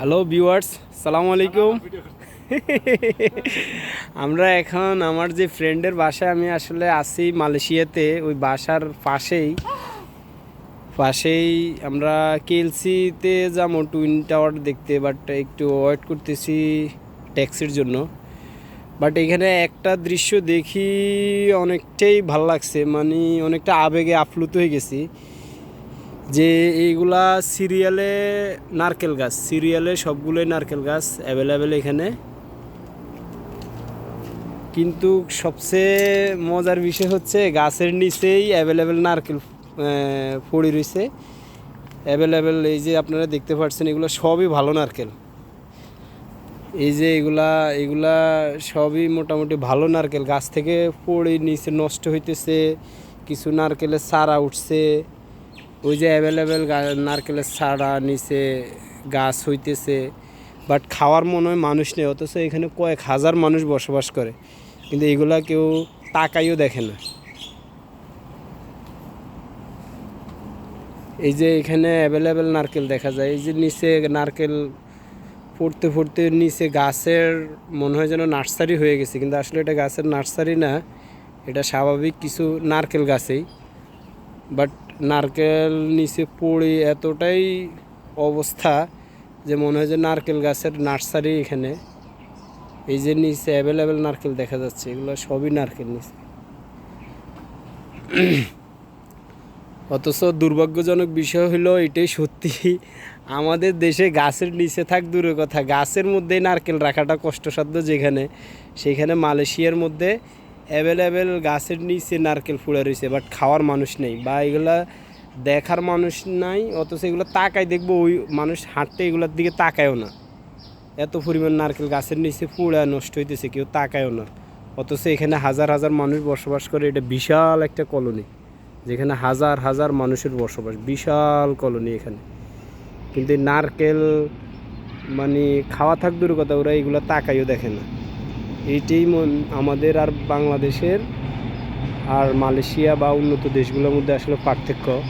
Hello viewers সালামু আলাইকুম আমরা এখন আমার যে ফ্রেন্ডের বাসায় আমি আসলে আছি মালয়েশিয়াতে, ওই বাসার পাশেই। পাশেই আমরা কেএলসিতে যাব, টুইন টাওয়ার দেখতে বাট একটু ওয়েট করতেছি ট্যাক্সির জন্য। বাট এখানে একটা দৃশ্য দেখি অনেকটাই ভালো লাগছে মানে অনেকটা আবেগে আপ্লুত হয়ে গেছি। যে এইগুলা সিরিয়ালে নারকেল গাছ, সিরিয়ালে সবগুলোই নারকেল গাছ অ্যাভেলেবেল এখানে। কিন্তু সবচেয়ে মজার বিষয় হচ্ছে গাছের নিচেই অ্যাভেলেবেল নারকেল পড়ে রয়েছে। অ্যাভেলেবেল এই যে আপনারা দেখতে পাচ্ছেন, এগুলো সবই ভালো নারকেল। এই যে এগুলা এগুলা সবই মোটামুটি ভালো নারকেল। গাছ থেকে পড়ে নিচে নষ্ট হইতেছে, কিছু নারকেলের চারা উঠছে। ওই যে অ্যাভেলেবেল নারকেলের ছাড়া নিচে গাছ হইতেছে বাট খাওয়ার মনে হয় মানুষ নেই, অথচ এখানে কয়েক হাজার মানুষ বসবাস করে, কিন্তু এগুলা কেউ তাকাইও দেখে না। এই যে এখানে অ্যাভেলেবেল নারকেল দেখা যায়, এই যে নিচে নারকেল পড়তে পড়তে নিচে গাছের মনে হয় যেন নার্সারি হয়ে গেছে, কিন্তু আসলে এটা গাছের নার্সারি না, এটা স্বাভাবিক কিছু নারকেল গাছেই। বাট নারকেল নিচে পড়ে এতটাই অবস্থা যে মনে হয় যে নারকেল গাছের নার্সারি এখানে। এই যে নিচে অ্যাভেলেবেল নারকেল দেখা যাচ্ছে, এগুলো সবই নারকেল নিচে। অথচ দুর্ভাগ্যজনক বিষয় হলো এটাই সত্যি, আমাদের দেশে গাছের নিচে থাক দূরের কথা, গাছের মধ্যেই নারকেল রাখাটা কষ্টসাধ্য যেখানে, সেখানে মালয়েশিয়ার মধ্যে অ্যাভেলেবেল গাছের নিচে নারকেল ফুড়ে রয়েছে বাট খাওয়ার মানুষ নেই, বা এগুলা দেখার মানুষ নাই, অথচ এগুলো তাকায় দেখব, ওই মানুষ হাঁটতে এগুলোর দিকে তাকায়ও না। এত পরিমাণ নারকেল গাছের নিচে পুড়া নষ্ট হইতেছে, কেউ তাকায়ও না। অথচ এখানে হাজার হাজার মানুষ বসবাস করে, এটা বিশাল একটা কলোনি, যেখানে হাজার হাজার মানুষের বসবাস, বিশাল কলোনি এখানে। কিন্তু নারকেল মানে খাওয়া থাক দূর কথা, ওরা এগুলো তাকাইও দেখে না। এইটাই মন- আমাদের আর বাংলাদেশের আর মালয়েশিয়া বা উন্নত দেশগুলোর মধ্যে আসলে পার্থক্য।